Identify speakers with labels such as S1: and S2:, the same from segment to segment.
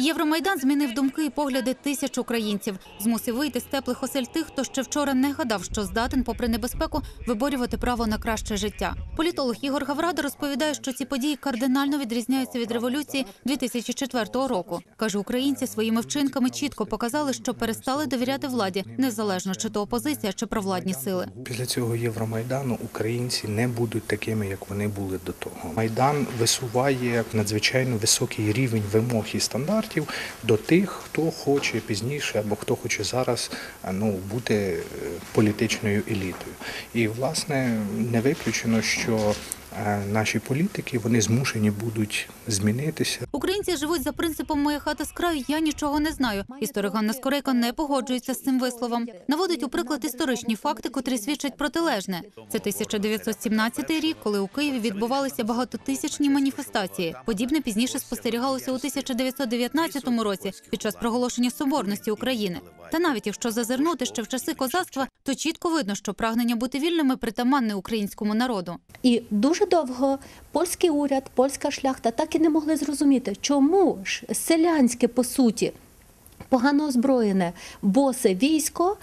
S1: Євромайдан змінив думки і погляди тисяч українців. Змусив вийти з теплих осель тих, хто ще вчора не гадав, що здатен, попри небезпеку, виборювати право на краще життя. Політолог Ігор Гаврада розповідає, що ці події кардинально відрізняються від революції 2004 року. каже, українці своїми вчинками чітко показали, що перестали довіряти владі, незалежно чи то опозиція, чи провладні сили.
S2: Після цього Євромайдану українці не будуть такими, як вони були до того. Майдан висуває надзвичайно високий рівень вимог і стандартів до тих, хто хоче пізніше або хто хоче зараз ну, бути е, політичною елітою. І власне не виключено, що е, наші політики вони змушені будуть змінитися.
S1: Українці живуть за принципом моя хата з краю. Я нічого не знаю. Історик Ганна Скорейко не погоджується з цим висловом. Наводить у приклад історичні факти, котрі свідчать протилежне. Це 1917 рік, коли у Києві відбувалися багатотисячні маніфестації. Подібне пізніше спостерігалося у 1919 році під час проголошення соборності України. Та навіть якщо зазирнути ще в часи козацтва, то чітко видно, що прагнення бути вільними притаманне українському народу.
S3: І дуже довго польський уряд, польська шляхта так і не могли зрозуміти, чому ж селянське по суті погано озброєне босе військо.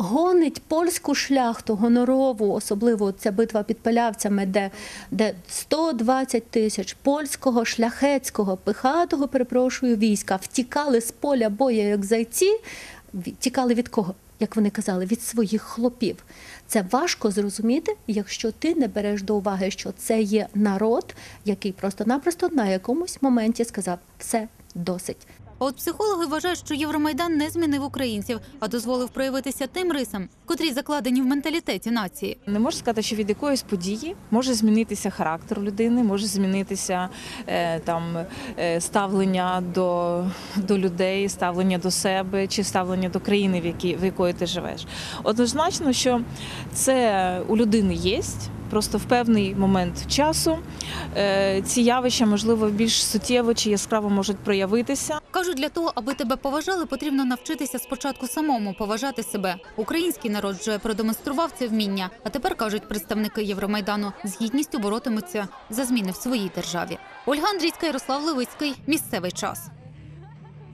S3: Гонить польську шляхту гонорову, особливо ця битва під пилявцями, де, де 120 тисяч польського шляхетського пихатого, перепрошую, війська втікали з поля бою як зайці. Тікали від кого? Як вони казали, від своїх хлопів. Це важко зрозуміти, якщо ти не береш до уваги, що це є народ, який просто-напросто на якомусь моменті сказав все досить.
S1: А от психологи вважають, що Євромайдан не змінив українців, а дозволив проявитися тим рисам, котрі закладені в менталітеті нації.
S4: Не можу сказати, що від якоїсь події може змінитися характер людини, може змінитися е, там е, ставлення до, до людей, ставлення до себе чи ставлення до країни, в, якій, в якої ти живеш. Однозначно, що це у людини є. Просто в певний момент часу е, ці явища, можливо, більш суттєво чи яскраво можуть проявитися.
S1: Кажуть, для того, аби тебе поважали, потрібно навчитися спочатку самому поважати себе. Український народ вже продемонстрував це вміння. А тепер кажуть представники Євромайдану, з гідністю боротимуться за зміни в своїй державі. Ольга Андрійська, Ярослав Левицький. Місцевий час.